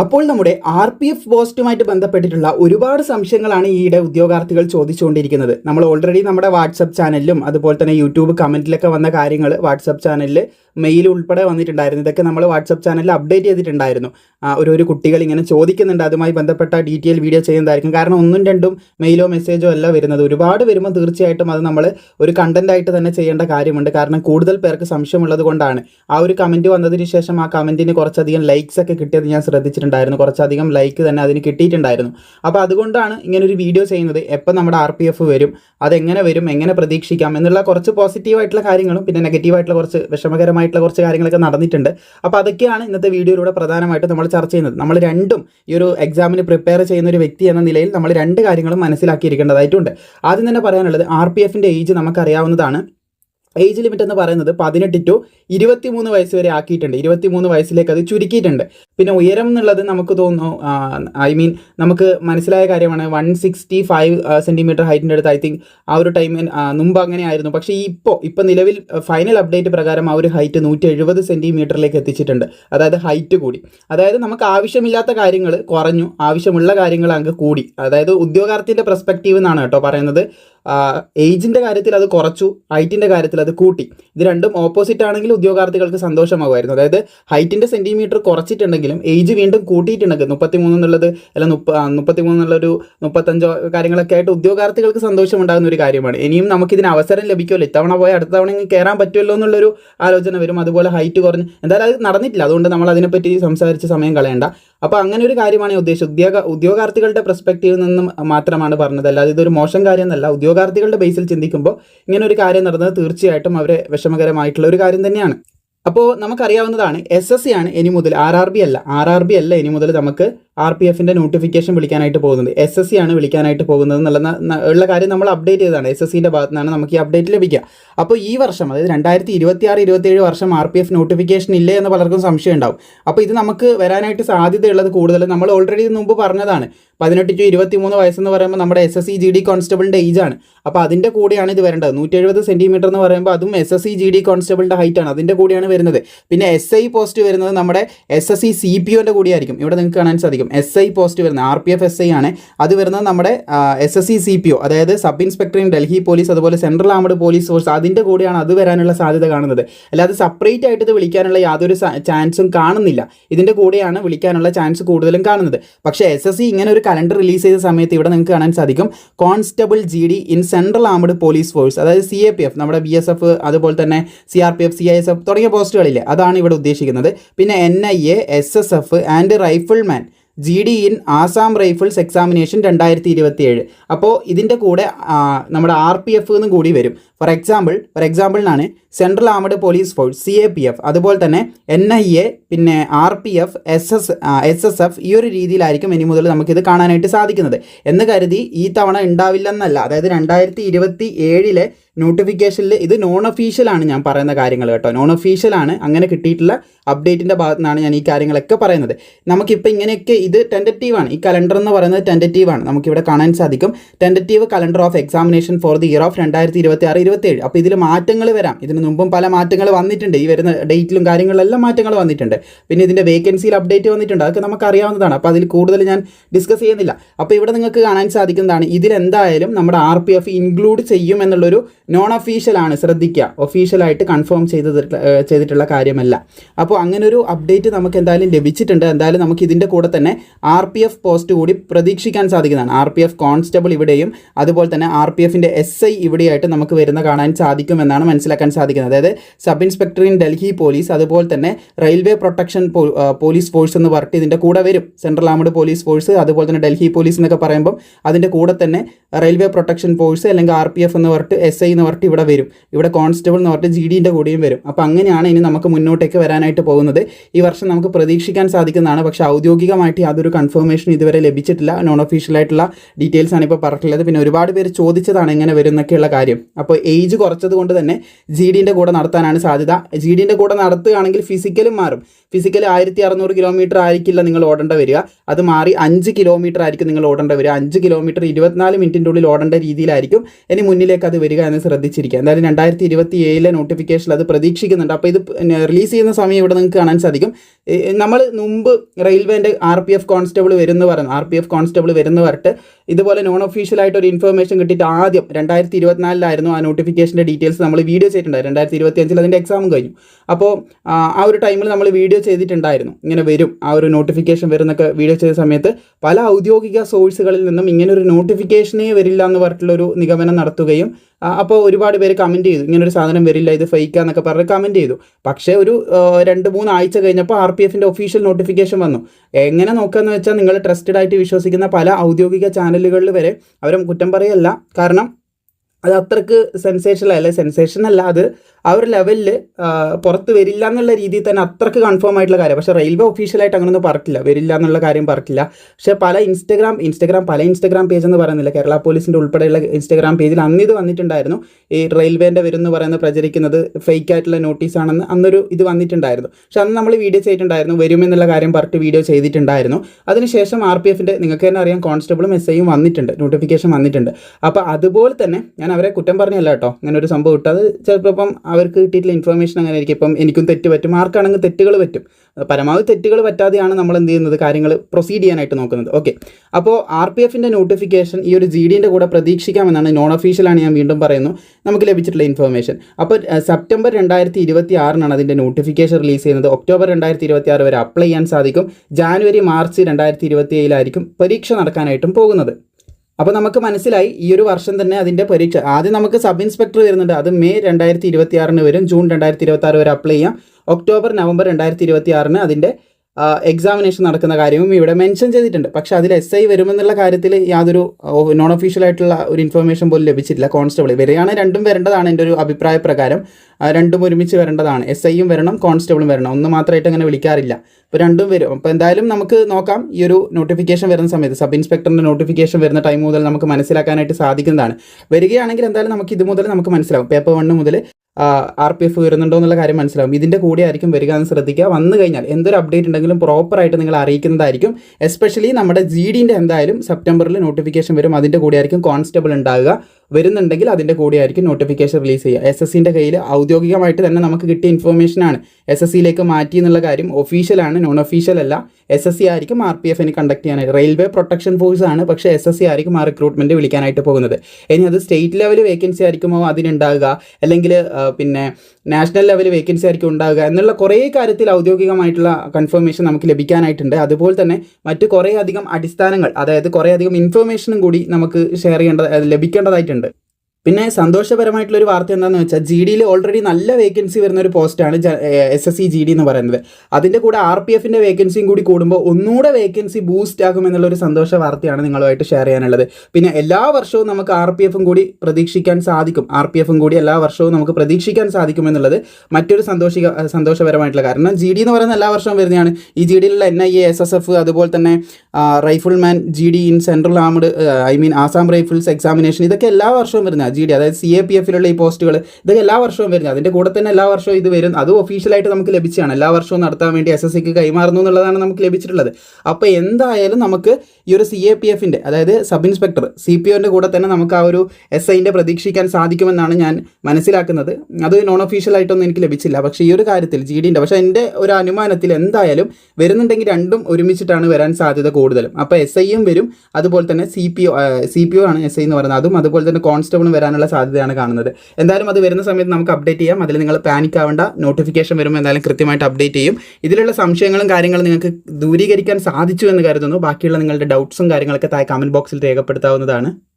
അപ്പോൾ നമ്മുടെ R P F പോസ്റ്റുമായിട്ട് ബന്ധപ്പെട്ടിട്ടുള്ള ഒരുപാട് സംശയങ്ങളാണ് ഈയിടെ ഉദ്യോഗാർത്ഥികൾ ചോദിച്ചുകൊണ്ടിരിക്കുന്നത്. നമ്മൾ ഓൾറെഡി നമ്മുടെ വാട്സപ്പ് ചാനലിലും അതുപോലെ തന്നെ യൂട്യൂബ് കമന്റിലൊക്കെ വന്ന കാര്യങ്ങൾ വാട്സപ്പ് ചാനലിൽ മെയിൽ ഉൾപ്പെടെ വന്നിട്ടുണ്ടായിരുന്നു. ഇതൊക്കെ നമ്മൾ വാട്സപ്പ് ചാനലിൽ അപ്ഡേറ്റ് ചെയ്തിട്ടുണ്ടായിരുന്നു. ഒരു കുട്ടികൾ ഇങ്ങനെ ചോദിക്കുന്നുണ്ട്. അതുമായി ബന്ധപ്പെട്ട ഡീറ്റെയിൽ വീഡിയോ ചെയ്യുന്നതായിരിക്കും. കാരണം ഒന്നും രണ്ടും മെയിലോ മെസ്സേജോ അല്ല വരുന്നത്. ഒരുപാട് വരുമ്പോൾ തീർച്ചയായിട്ടും അത് നമ്മൾ ഒരു കണ്ടന്റ് ആയിട്ട് തന്നെ ചെയ്യേണ്ട കാര്യമുണ്ട്. കാരണം കൂടുതൽ പേർക്ക് സംശയമുള്ളത് കൊണ്ടാണ്. ആ ഒരു കമന്റ് വന്നതിന് ശേഷം ആ കമന്റിന് കുറച്ചധികം ലൈക്സ് ഒക്കെ കിട്ടിയത് ഞാൻ ശ്രദ്ധിച്ചിട്ടുണ്ടായിരുന്നു കുറച്ചധികം ലൈക്ക് തന്നെ അതിന് കിട്ടിയിട്ടുണ്ടായിരുന്നു. അപ്പോൾ അതുകൊണ്ടാണ് ഇങ്ങനെ ഒരു വീഡിയോ ചെയ്യുന്നത്. എപ്പോൾ നമ്മുടെ ആർ പി എഫ് വരും അതെങ്ങനെ വരും എങ്ങനെ പ്രതീക്ഷിക്കാം എന്നുള്ള കുറച്ച് പോസിറ്റീവായിട്ടുള്ള കാര്യങ്ങളും പിന്നെ നെഗറ്റീവായിട്ടുള്ള കുറച്ച് വിഷമകരമായിട്ടുള്ള കുറച്ച് കാര്യങ്ങളൊക്കെ നടന്നിട്ടുണ്ട്. അപ്പോൾ അതൊക്കെയാണ് ഇന്നത്തെ വീഡിയോയിലൂടെ പ്രധാനമായിട്ട് നമ്മൾ ചർച്ച ചെയ്യുന്നത്. നമ്മൾ രണ്ടും ഈ ഒരു എക്സാമിന് പ്രിപ്പയർ ചെയ്യുന്ന ഒരു വ്യക്തി എന്ന നിലയിൽ നമ്മൾ രണ്ട് കാര്യങ്ങളും മനസ്സിലാക്കിയിരിക്കേണ്ടതായിട്ടുണ്ട്. ആദ്യം തന്നെ പറയാനുള്ളത് ആർ പി എഫിന്റെ ഏജ് നമുക്കറിയാവുന്നതാണ്. ഏജ് ലിമിറ്റ് എന്ന് പറയുന്നത് പതിനെട്ട് ടു ഇരുപത്തി മൂന്ന് വയസ്സ് വരെ ആക്കിയിട്ടുണ്ട്. ഇരുപത്തി മൂന്ന് വയസ്സിലേക്ക് അത് ചുരുക്കിയിട്ടുണ്ട്. പിന്നെ ഉയരം എന്നുള്ളത് നമുക്ക് തോന്നുന്നു ഐ മീൻ നമുക്ക് മനസ്സിലായ കാര്യമാണ് വൺ സിക്സ്റ്റി ഫൈവ് സെന്റിമീറ്റർ ഹൈറ്റിന്റെ അടുത്ത് ഐ തിങ്ക് ആ ഒരു ടൈമിൽ മുമ്പ് അങ്ങനെ ആയിരുന്നു പക്ഷേ ഇപ്പോൾ ഇപ്പോൾ നിലവിൽ ഫൈനൽ അപ്ഡേറ്റ് പ്രകാരം ആ ഒരു ഹൈറ്റ് നൂറ്റി എഴുപത് സെന്റിമീറ്ററിലേക്ക് എത്തിച്ചിട്ടുണ്ട്. അതായത് ഹൈറ്റ് കൂടി. അതായത് നമുക്ക് ആവശ്യമില്ലാത്ത കാര്യങ്ങൾ കുറഞ്ഞു ആവശ്യമുള്ള കാര്യങ്ങൾ അങ്ങ് കൂടി. അതായത് ഉദ്യോഗാർത്ഥിന്റെ പെർസ്പെക്റ്റീവ് എന്നാണ് കേട്ടോ പറയുന്നത്. ഏജിന്റെ കാര്യത്തിൽ അത് കുറച്ചു ഹൈറ്റിന്റെ കാര്യത്തിൽ അത് കൂട്ടി. ഇത് രണ്ടും ഓപ്പോസിറ്റ് ആണെങ്കിൽ ഉദ്യോഗാർത്ഥികൾക്ക് സന്തോഷമാകുമായിരുന്നു. അതായത് ഹൈറ്റിന്റെ സെന്റിമീറ്റർ കുറച്ചിട്ടുണ്ടെങ്കിലും ഏജ് വീണ്ടും കൂട്ടിയിട്ടുണ്ടെങ്കിൽ മുപ്പത്തി മൂന്ന് എന്നുള്ളത് അല്ല മുപ്പ മുപ്പത്തി മൂന്ന് എന്നുള്ളൊരു മുപ്പത്തഞ്ചോ കാര്യങ്ങളൊക്കെ ആയിട്ട് ഉദ്യോഗാർത്ഥികൾക്ക് സന്തോഷം ഉണ്ടാകുന്ന ഒരു കാര്യമാണ്. ഇനിയും നമുക്കിതിന് അവസരം ലഭിക്കുമല്ലോ. ഇത്തവണ പോയി അടുത്ത തവണ കയറാൻ പറ്റുമല്ലോ എന്നുള്ളൊരു ആലോചന വരും. അതുപോലെ ഹൈറ്റ് കുറഞ്ഞ് എന്തായാലും അത് നടന്നിട്ടില്ല. അതുകൊണ്ട് നമ്മൾ അതിനെപ്പറ്റി സംസാരിച്ച് സമയം കളയണ്ട. അപ്പോൾ അങ്ങനെ ഒരു കാര്യമാണ് ഞാൻ ഉദ്ദേശിച്ചത്. ഉദ്യോഗ ഉദ്യോഗാർത്ഥികളുടെ പെർസ്പെക്റ്റീവിൽ നിന്നും മാത്രമാണ് പറഞ്ഞത്. അല്ലാതെ ഇതൊരു മോശം കാര്യം എന്നല്ല ഉദ്യോഗാർത്ഥികളുടെ ബേസിൽ ചിന്തിക്കുമ്പോൾ ഇങ്ങനെ ഒരു കാര്യം നടന്നത് തീർച്ചയായിട്ടും അവരെ വിഷമകരമായിട്ടുള്ള ഒരു കാര്യം തന്നെയാണ്. അപ്പോൾ നമുക്കറിയാവുന്നതാണ് എസ് എസ് സി ആണ് ഇനി മുതൽ ആർ ആർ ബി അല്ല. ആർ ആർ ബി അല്ല ഇനി മുതൽ നമുക്ക് ആർ പി എഫിന്റെ നോട്ടിഫിക്കേഷൻ വിളിക്കാനായിട്ട് പോകുന്നത്. എസ് എസ് സി ആണ് വിളിക്കാനായിട്ട് പോകുന്നത് എന്നുള്ള ഉള്ള കാര്യം നമ്മൾ അപ്ഡേറ്റ് ചെയ്തതാണ്. എസ് എസ് സിന്റെ ഭാഗത്തു നിന്നാണ് നമുക്ക് ഈ അപ്ഡേറ്റ് ലഭിക്കുക. അപ്പോൾ ഈ വർഷം അതായത് രണ്ടായിരത്തി ഇരുപത്തി ആറ് ഇരുപത്തിയേഴ് വർഷം ആർ പി എഫ് നോട്ടിഫിക്കേഷൻ ഇല്ലേ എന്ന് പലർക്കും സംശയം ഉണ്ടാവും. അപ്പോൾ ഇത് നമുക്ക് വരാനായിട്ട് സാധ്യതയുള്ളത് കൂടുതൽ. നമ്മൾ ഓൾറെഡി മുമ്പ് പറഞ്ഞതാണ്. പതിനെട്ട് ടു ഇരുപത്തി മൂന്ന് വയസ്സെന്ന് പറയുമ്പോൾ നമ്മുടെ S S C G D കോൺസ്റ്റബിളിന്റെ age ആണ്. അപ്പോൾ അതിന്റെ കൂടെയാണ് ഇത് വരേണ്ടത്. നൂറ്റി എഴുപത് സെന്റിമീറ്റർ എന്ന് പറയുമ്പോൾ അതും S S C G D കോൺസ്റ്റബിളിന്റെ height ആണ്. അതിന്റെ കൂടെയാണ് വരുന്നത്. പിന്നെ എസ് ഐ പോസ്റ്റ് വരുന്നത് നമ്മുടെ S S C C P ഒന്റെ കൂടിയായിരിക്കും. ഇവിടെ നിങ്ങൾക്ക് കാണാൻ സാധിക്കും. എസ് ഐ പോസ്റ്റ് വരുന്നത്. R P F S I ആണ്. അത് വരുന്നത് നമ്മുടെ S S C C P O അതായത് sub inspector in Delhi police അതുപോലെ സെൻട്രൽ ആംഡ് പോലീസ് ഫോഴ്സ് അതിന്റെ കൂടെയാണ് അത് വരാനുള്ള സാധ്യത കാണുന്നത്. അല്ലാതെ സെപ്പറേറ്റ് ആയിട്ട് ഇത് വിളിക്കാനുള്ള യാതൊരു ചാൻസും കാണുന്നില്ല. ഇതിന്റെ കൂടെയാണ് വിളിക്കാനുള്ള ചാൻസ് കൂടുതലും കാണുന്നത്. പക്ഷേ എസ് എസ് സി ഇങ്ങനെ ഒരു കലണ്ടർ റിലീസ് ചെയ്ത സമയത്ത് ഇവിടെ നിങ്ങൾക്ക് കാണാൻ സാധിക്കും. Constable G D in central armed police force അതായത് സി എ പി എഫ് നമ്മുടെ ബി എസ് എഫ് അതുപോലെ തന്നെ C R P F C I S F തുടങ്ങിയ പോസ്റ്റുകളില്ലേ അതാണ് ഇവിടെ ഉദ്ദേശിക്കുന്നത്. പിന്നെ N I A S S F and rifleman G D in Assam rifles examination രണ്ടായിരത്തി ഇരുപത്തി ഏഴ് അപ്പോൾ ഇതിന്റെ കൂടെ നമ്മുടെ ആർ പി എഫ് എന്നും കൂടി വരും. For example for എക്സാമ്പിളിനാണ് central armed police force C A P F അതുപോലെ തന്നെ എൻ ഐ എ പിന്നെ R P F S S S S F ഈ ഒരു രീതിയിലായിരിക്കും ഇനി മുതൽ നമുക്കിത് കാണാനായിട്ട് സാധിക്കുന്നത്. എന്ന് കരുതി ഈ തവണ ഉണ്ടാവില്ലെന്നല്ല. അതായത് രണ്ടായിരത്തി ഇരുപത്തി ഏഴിലെ നോട്ടിഫിക്കേഷനിൽ ഇത് നോൺ ഒഫീഷ്യലാണ് ഞാൻ പറയുന്ന കാര്യങ്ങൾ കേട്ടോ. നോൺ ഒഫീഷ്യലാണ് അങ്ങനെ കിട്ടിയിട്ടുള്ള അപ്ഡേറ്റിന്റെ ഭാഗത്തു നിന്നാണ് ഞാൻ ഈ കാര്യങ്ങളൊക്കെ പറയുന്നത്. നമുക്കിപ്പോൾ ഇങ്ങനെയൊക്കെ ഇത് ടെന്ററ്റീവാണ് ഈ കലണ്ടർ എന്ന് പറയുന്നത് ടെന്ററ്റീവാണ് നമുക്കിവിടെ കാണാൻ സാധിക്കും. Tentative calendar of examination for the year of രണ്ടായിരത്തി ഇരുപത്തി ആറ് ഇരുപത്തേഴ് അപ്പോൾ ഇതിൽ മാറ്റങ്ങൾ വരാം. ഇതിന് മുമ്പും പല മാറ്റങ്ങൾ വന്നിട്ടുണ്ട്. ഈ വരുന്ന ഡേറ്റിലും കാര്യങ്ങളിലെല്ലാം മാറ്റങ്ങൾ വന്നിട്ടുണ്ട്. പിന്നെ ഇതിന്റെ വേക്കൻസിയിൽ അപ്ഡേറ്റ് വന്നിട്ടുണ്ട്. അതൊക്കെ നമുക്ക് അറിയാവുന്നതാണ് അപ്പോൾ അതിൽ കൂടുതൽ ഞാൻ ഡിസ്കസ് ചെയ്യുന്നില്ല. അപ്പോൾ ഇവിടെ നിങ്ങൾക്ക് കാണാൻ സാധിക്കുന്നതാണ് ഇതിലെന്തായാലും നമ്മുടെ ആർ പി എഫ് ഇൻക്ലൂഡ് ചെയ്യും എന്നുള്ളൊരു നോൺ ഒഫീഷ്യലാണ് ശ്രദ്ധിക്കുക ഒഫീഷ്യലായിട്ട് കൺഫേം ചെയ്ത് ചെയ്തിട്ടുള്ള കാര്യമല്ല. അപ്പോൾ അങ്ങനെ ഒരു അപ്ഡേറ്റ് നമുക്ക് എന്തായാലും ലഭിച്ചിട്ടുണ്ട്. എന്തായാലും നമുക്ക് ഇതിന്റെ കൂടെ തന്നെ ആർ പി എഫ് പോസ്റ്റ് കൂടി പ്രതീക്ഷിക്കാൻ സാധിക്കുന്നതാണ്. ആർ പി എഫ് കോൺസ്റ്റബിൾ ഇവിടെയും അതുപോലെ തന്നെ ആർ പി എഫിന്റെ എസ് ഐ ഇവിടെയായിട്ട് നമുക്ക് വരുന്ന കാണാൻ സാധിക്കുമെന്നാണ് മനസ്സിലാക്കാൻ സാധിക്കുന്നത്. അതായത് sub inspector in Delhi police അതുപോലെ തന്നെ റെയിൽവേ പ്രൊട്ടക്ഷൻ പോലീസ് ഫോഴ്സ് എന്ന് പറഞ്ഞിട്ട് ഇതിന്റെ കൂടെ വരും. സെൻട്രൽ ആർമഡ് പോലീസ് ഫോഴ്സ് അതുപോലെ തന്നെ ഡൽഹി പോലീസ് എന്നൊക്കെ പറയുമ്പോൾ അതിന്റെ കൂടെ തന്നെ റെയിൽവേ പ്രൊട്ടക്ഷൻ ഫോഴ്സ് അല്ലെങ്കിൽ ആർ പി എഫ് എന്ന് പറഞ്ഞിട്ട് എസ് ഐ എന്ന് പറഞ്ഞിട്ട് ഇവിടെ വരും. ഇവിടെ കോൺസ്റ്റബിൾ എന്ന് പറഞ്ഞിട്ട് ജി ഡിന്റെ കൂടെയും വരും. അപ്പോൾ അങ്ങനെയാണ് ഇനി നമുക്ക് മുന്നോട്ടേക്ക് വരാനായിട്ട് പോകുന്നത്. ഈ വർഷം നമുക്ക് പ്രതീക്ഷിക്കാൻ സാധിക്കുന്നതാണ്. പക്ഷേ ഔദ്യോഗികമായിട്ട് യാതൊരു കൺഫർമേഷൻ ഇതുവരെ ലഭിച്ചിട്ടില്ല. നോൺ ഒഫീഷ്യലായിട്ടുള്ള ഡീറ്റെയിൽസ് ആണ് ഇപ്പോൾ പറഞ്ഞിട്ടുള്ളത്. പിന്നെ ഒരുപാട് പേര് ചോദിച്ചതാണ് എങ്ങനെ വരും എന്നൊക്കെയുള്ള കാര്യം. അപ്പോൾ ഏജ് കുറച്ചത് കൊണ്ട് തന്നെ ജി ഡിന്റെ കൂടെ നടത്താനാണ് സാധ്യത. ജി ഡിന്റെ കൂടെ നടത്തുകയാണെങ്കിൽ ഫിസിക്കലും മാറും. ഫിസിക്കൽ ആയിരത്തി അറുന്നൂറ് കിലോമീറ്റർ ആയിരിക്കില്ല നിങ്ങൾ ഓടേണ്ട വരിക. അത് മാറി അഞ്ച് കിലോമീറ്റർ ആയിരിക്കും നിങ്ങൾ ഓടേണ്ട വരിക. അഞ്ച് കിലോമീറ്റർ ഇരുപത്തിനാല് മിനിറ്റിന്റെ ഉള്ളിൽ ഓടേണ്ട രീതിയിലായിരിക്കും. ഇനി മുന്നിലേക്ക് അത് വരിക എന്ന് ശ്രദ്ധിച്ചിരിക്കുക. എന്തായാലും രണ്ടായിരത്തി ഇരുപത്തി ഏഴിലെ നോട്ടിഫിക്കേഷനിൽ അത് പ്രതീക്ഷിക്കുന്നുണ്ട്. അപ്പോൾ ഇത് റിലീസ് ചെയ്യുന്ന സമയം ഇവിടെ നിങ്ങൾക്ക് കാണാൻ സാധിക്കും. നമ്മൾ മുമ്പ് റെയിൽവേന്റെ ആർ പി എഫ് കോൺസ്റ്റബിൾ വരുന്ന പറഞ്ഞു ആർ പി എഫ് കോൺസ്റ്റബിൾ വരുന്ന പറഞ്ഞിട്ട് ഇതുപോലെ നോൺ ഒഫീഷ്യലായിട്ട് ഒരു ഇൻഫർമേഷൻ കിട്ടിയിട്ട് ആദ്യം രണ്ടായിരത്തി ഇരുപത്തിനാലിലായിരുന്നു ആ നോട്ടിഫിക്കേഷന്റെ ഡീറ്റെയിൽസ് നമ്മൾ വീഡിയോ ചെയ്തിട്ടുണ്ടായിരുന്നു രണ്ടായിരത്തി ഇരുപത്തി അഞ്ചിൽ അതിന്റെ എക്സാമും കഴിഞ്ഞു. അപ്പോൾ ആ ഒരു ടൈമിൽ നമ്മൾ വീഡിയോ ചെയ്തിട്ടുണ്ടായിരുന്നു. ഇങ്ങനെ വരും. ആ ഒരു നോട്ടിഫിക്കേഷൻ വരുന്നൊക്കെ വീഡിയോ ചെയ്ത സമയത്ത് പല ഔദ്യോഗിക സോഴ്സുകളിൽ നിന്നും ഇങ്ങനെ ഒരു നോട്ടിഫിക്കേഷനേ വരില്ല എന്ന് പറഞ്ഞിട്ടുള്ളൊരു നിഗമനം നടത്തുകയും അപ്പോൾ ഒരുപാട് പേര് കമന്റ് ചെയ്തു. ഇങ്ങനൊരു സാധനം വരില്ല ഇത് ഫേക്കാന്നൊക്കെ പറഞ്ഞ് കമന്റ് ചെയ്തു. പക്ഷേ ഒരു രണ്ട് മൂന്ന് ആഴ്ച കഴിഞ്ഞപ്പോൾ ആർ പി എഫിന്റെ ഒഫീഷ്യൽ നോട്ടിഫിക്കേഷൻ വന്നു. എങ്ങനെ നോക്കുകയെന്ന് വെച്ചാൽ നിങ്ങൾ ട്രസ്റ്റഡ് ആയിട്ട് വിശ്വസിക്കുന്ന പല ഔദ്യോഗിക ചാനലുകളിൽ വരെ അവരും കുറ്റം പറയല്ല. കാരണം അത് അത്രയ്ക്ക് സെൻസേഷനൽ അല്ല? സെൻസേഷൻ അല്ല അത് ആ ഒരു ലെവലിൽ പുറത്ത് വരില്ല എന്നുള്ള രീതിയിൽ തന്നെ അത്രയ്ക്ക് കൺഫേം ആയിട്ടുള്ള കാര്യം. പക്ഷേ റെയിൽവേ ഒഫീഷ്യലായിട്ട് അങ്ങനെയൊന്നും പറക്കില്ല വരില്ല എന്നുള്ള കാര്യം പറഞ്ഞില്ല പക്ഷേ പല ഇൻസ്റ്റഗ്രാം ഇൻസ്റ്റഗ്രാം പല ഇൻസ്റ്റഗ്രാം പേജ് എന്ന് പറയുന്നില്ല. കേരള പോലീസിന്റെ ഉൾപ്പെടെയുള്ള ഇൻസ്റ്റഗ്രാം പേജിൽ അന്ന് ഇത് വന്നിട്ടുണ്ടായിരുന്നു. ഈ റെയിൽവേന്റെ വരുന്നു പറയുന്നത് പ്രചരിക്കുന്നത് ഫേക്ക് ആയിട്ടുള്ള നോട്ടീസാണെന്ന് അന്നൊരു ഇത് വന്നിട്ടുണ്ടായിരുന്നു. പക്ഷെ അന്ന് നമ്മൾ വീഡിയോ ചെയ്തിട്ടുണ്ടായിരുന്നു. വരുമെന്നുള്ള കാര്യം പറഞ്ഞിട്ട് വീഡിയോ ചെയ്തിട്ടുണ്ടായിരുന്നു. അതിനുശേഷം ആർ പി എഫിന്റെ നിങ്ങൾക്ക് തന്നെ അറിയാം കോൺസ്റ്റബിളും എസ് ഐയും വന്നിട്ടുണ്ട്. നോട്ടിഫിക്കേഷൻ വന്നിട്ടുണ്ട്. അപ്പോൾ അതുപോലെ തന്നെ ഞാൻ അവരെ കുറ്റം പറഞ്ഞല്ല കേട്ടോ. അങ്ങനെ ഒരു സംഭവം ഇട്ടത് ചിലപ്പോൾ അവർക്ക് കിട്ടിയിട്ടുള്ള ഇൻഫർമേഷൻ അങ്ങനെ ആയിരിക്കും ഇപ്പം എനിക്കും തെറ്റ് പറ്റും. ആർക്കാണെങ്കിൽ തെറ്റുകൾ പറ്റും. പരമാവധി തെറ്റുകൾ പറ്റാതെയാണ് നമ്മൾ എന്ത് ചെയ്യുന്നത്? കാര്യങ്ങൾ പ്രൊസീഡ് ചെയ്യാനായിട്ട് നോക്കുന്നത്. ഓക്കെ അപ്പോൾ ആർ പി എഫിന്റെ നോട്ടിഫിക്കേഷൻ ഈ ഒരു ജി ഡിന്റെ കൂടെ പ്രതീക്ഷിക്കാമെന്നാണ് നോൺ ഒഫീഷ്യലാണ് ഞാൻ വീണ്ടും പറയുന്നു. നമുക്ക് ലഭിച്ചിട്ടുള്ള ഇൻഫർമേഷൻ അപ്പോൾ സെപ്റ്റംബർ രണ്ടായിരത്തി ഇരുപത്തി ആറിനാണ് അതിന്റെ നോട്ടിഫിക്കേഷൻ റിലീസ് ചെയ്യുന്നത്. ഒക്ടോബർ രണ്ടായിരത്തി ഇരുപത്തി ആറ് വരെ അപ്ലൈ ചെയ്യാൻ സാധിക്കും. ജാനുവരി മാർച്ച് രണ്ടായിരത്തി ഇരുപത്തി ഏഴിലായിരിക്കും പരീക്ഷ നടക്കാനായിട്ടും പോകുന്നത്. അപ്പോൾ നമുക്ക് മനസ്സിലായി ഈ ഒരു വർഷം തന്നെ അതിന്റെ പരീക്ഷ. ആദ്യം നമുക്ക് സബ് ഇൻസ്പെക്ടർ വരുന്നുണ്ട്. അത് മെയ് രണ്ടായിരത്തി ഇരുപത്തി ആറിന് വരും. ജൂൺ രണ്ടായിരത്തി ഇരുപത്തി ആറ് വരെ അപ്ലൈ ചെയ്യാം. ഒക്ടോബർ നവംബർ രണ്ടായിരത്തി ഇരുപത്തി ആറിന് അതിന്റെ എക്സാമിനേഷൻ നടക്കുന്ന കാര്യവും ഇവിടെ മെൻഷൻ ചെയ്തിട്ടുണ്ട്. പക്ഷേ അതിൽ എസ് ഐ വരുമെന്നുള്ള കാര്യത്തിൽ യാതൊരു നോൺ ഒഫീഷ്യൽ ആയിട്ടുള്ള ഒരു ഇൻഫർമേഷൻ പോലും ലഭിച്ചിട്ടില്ല. കോൺസ്റ്റബിൾ വരികയാണ് രണ്ടും വരേണ്ടതാണ് എന്റെ ഒരു അഭിപ്രായ പ്രകാരം. രണ്ടും ഒരുമിച്ച് വരേണ്ടതാണ്. എസ് ഐയും വരണം കോൺസ്റ്റബിളും വരണം. ഒന്ന് മാത്രമായിട്ട് അങ്ങനെ വിളിക്കാറില്ല. അപ്പോൾ രണ്ടും വരും. അപ്പോൾ എന്തായാലും നമുക്ക് നോക്കാം. ഈ ഒരു നോട്ടിഫിക്കേഷൻ വരുന്ന സമയത്ത് സബ് ഇൻസ്പെക്ടറിന്റെ നോട്ടിഫിക്കേഷൻ വരുന്ന ടൈം മുതൽ നമുക്ക് മനസ്സിലാക്കാനായിട്ട് സാധിക്കുന്നതാണ്. വരികയാണെങ്കിൽ എന്തായാലും നമുക്ക് ഇത് മുതൽ നമുക്ക് മനസ്സിലാവും. പേപ്പർ വണ്ണ് മുതൽ ആർ പി എഫ് വരുന്നുണ്ടോ എന്നുള്ള കാര്യം മനസ്സിലാവും. ഇതിന്റെ കൂടെ ആയിരിക്കും വരിക എന്ന് ശ്രദ്ധിക്കുക. വന്നു കഴിഞ്ഞാൽ എന്തൊരു അപ്ഡേറ്റ് ഉണ്ടെങ്കിലും പ്രോപ്പറായിട്ട് നിങ്ങൾ അറിയിക്കുന്നതായിരിക്കും. എസ്പെഷ്യലി നമ്മുടെ ജി ഡിന്റെ എന്തായാലും സെപ്റ്റംബറിൽ നോട്ടിഫിക്കേഷൻ വരും. അതിന്റെ കൂടെ ആയിരിക്കും കോൺസ്റ്റബിൾ ഉണ്ടാകുക വരുന്നുണ്ടെങ്കിൽ അതിന്റെ കൂടെ ആയിരിക്കും നോട്ടിഫിക്കേഷൻ റിലീസ് ചെയ്യുക എസ് എസ് സിന്റെ കയ്യിൽ ഔദ്യോഗികമായിട്ട് തന്നെ നമുക്ക് കിട്ടിയ ഇൻഫർമേഷനാണ് എസ് എസ് സിയിലേക്ക് മാറ്റി എന്നുള്ള കാര്യം ഒഫീഷ്യലാണ് നോൺ ഒഫീഷ്യൽ അല്ല. എസ് എസ് സി ആയിരിക്കും ആർ പി എഫിന് കണ്ടക്ട് ചെയ്യാനായിട്ട്. റെയിൽവേ പ്രൊട്ടക്ഷൻ ഫോഴ്സ് ആണ് പക്ഷേ എസ് എസ് സി ആയിരിക്കും ആ റിക്രൂട്ട്മെന്റ് വിളിക്കാനായിട്ട് പോകുന്നത്. ഇനി അത് സ്റ്റേറ്റ് ലെവൽ വേക്കൻസി ആയിരിക്കുമോ അതിനുണ്ടാകുക അല്ലെങ്കിൽ പിന്നെ നാഷണൽ ലെവൽ വേക്കൻസി ആയിരിക്കും ഉണ്ടാകുക എന്നുള്ള കുറേ കാര്യത്തിൽ ഔദ്യോഗികമായിട്ടുള്ള കൺഫർമേഷൻ നമുക്ക് ലഭിക്കാനായിട്ടുണ്ട്. അതുപോലെ തന്നെ മറ്റ് കുറേ അധികം അടിസ്ഥാനങ്ങൾ അതായത് കുറേ അധികം ഇൻഫർമേഷനും കൂടി നമുക്ക് ഷെയർ ചെയ്യേണ്ട ലഭിക്കേണ്ടതായിട്ടുണ്ട്. പിന്നെ സന്തോഷപരമായിട്ടുള്ള ഒരു വാർത്ത എന്താണെന്ന് വെച്ചാൽ ജി ഡിയിൽ ഓൾറെഡി നല്ല വേക്കൻസി വരുന്ന ഒരു പോസ്റ്റാണ് S S C G D എന്ന് പറയുന്നത്. അതിന്റെ കൂടെ ആർ പി എഫിന്റെ വേക്കൻസിയും കൂടി കൂടുമ്പോൾ ഒന്നുകൂടെ വേക്കൻസി ബൂസ്റ്റ് ആകും എന്നുള്ളൊരു സന്തോഷ വാർത്തയാണ് നിങ്ങളുമായിട്ട് ഷെയർ ചെയ്യാനുള്ളത്. പിന്നെ എല്ലാ വർഷവും നമുക്ക് ആർ പി എഫും കൂടി പ്രതീക്ഷിക്കാൻ സാധിക്കും. ആർ പി എഫും കൂടി എല്ലാ വർഷവും നമുക്ക് പ്രതീക്ഷിക്കാൻ സാധിക്കും എന്നുള്ളത് മറ്റൊരു സന്തോഷിക സന്തോഷപരമായിട്ടുള്ള കാരണം. ജി ഡി എന്ന് പറയുന്നത് എല്ലാ വർഷവും വരുന്നതാണ്. ഈ G ഡിയിലുള്ള N I A S S F അതുപോലെ തന്നെ rifleman G D in central armed I mean Assam rifles examination ഇതൊക്കെ എല്ലാ വർഷവും വരുന്ന ജി ഡി അതായത് സി എ പി എഫിലുള്ള ഈ പോസ്റ്റുകൾ ഇതൊക്കെ എല്ലാ വർഷവും വരുന്നത്. അതിന്റെ കൂടെ തന്നെ എല്ലാ വർഷവും ഇത് വരും. അത് ഒഫീഷ്യലായിട്ട് നമുക്ക് ലഭിച്ചതാണ്. എല്ലാ വർഷവും നടത്താൻ വേണ്ടി എസ് എസ് സിക്ക് കൈമാറുന്നു എന്നുള്ളതാണ് നമുക്ക് ലഭിച്ചിട്ടുള്ളത്. അപ്പോൾ എന്തായാലും നമുക്ക് ഈ ഒരു സി എ പി എഫിന്റെ അതായത് സബ് ഇൻസ്പെക്ടർ സി പി ഒന്റെ കൂടെ തന്നെ നമുക്ക് ആ ഒരു എസ് ഐന്റെ പ്രതീക്ഷിക്കാൻ സാധിക്കുമെന്നാണ് ഞാൻ മനസ്സിലാക്കുന്നത്. അത് നോൺ ഒഫീഷ്യലായിട്ടൊന്നും എനിക്ക് ലഭിച്ചില്ല. പക്ഷേ ഈ ഒരു കാര്യത്തിൽ ജി ഡിന്റെ പക്ഷേ എന്റെ ഒരു അനുമാനത്തിൽ എന്തായാലും വരുന്നുണ്ടെങ്കിൽ രണ്ടും ഒരുമിച്ചിട്ടാണ് വരാൻ സാധ്യത കൂടുതലും. അപ്പോൾ എസ് ഐയും വരും. അതുപോലെ തന്നെ C P O C P O ആണ് എസ് ഐ എന്ന് പറയുന്നത്. അതും അതുപോലെ തന്നെ കോൺസ്റ്റബിളും വരാനുള്ള സാധ്യതയാണ് കാണുന്നത്. എന്തായാലും അത് വരുന്ന സമയത്ത് നമുക്ക് അപ്ഡേറ്റ് ചെയ്യാം. അതിൽ നിങ്ങൾ പാനിക് ആവേണ്ട. നോട്ടിഫിക്കേഷൻ വരുമ്പോൾ എന്തായാലും കൃത്യമായിട്ട് അപ്ഡേറ്റ് ചെയ്യും. ഇതിലുള്ള സംശയങ്ങളും കാര്യങ്ങളും നിങ്ങൾക്ക് ദൂരീകരിക്കാൻ സാധിച്ചു എന്ന് കരുതുന്നു. ബാക്കിയുള്ള നിങ്ങളുടെ ഡൗട്ട്സും കാര്യങ്ങളൊക്കെ താഴെ കമന്റ് ബോക്സിൽ രേഖപ്പെടുത്താവുന്നതാണ്.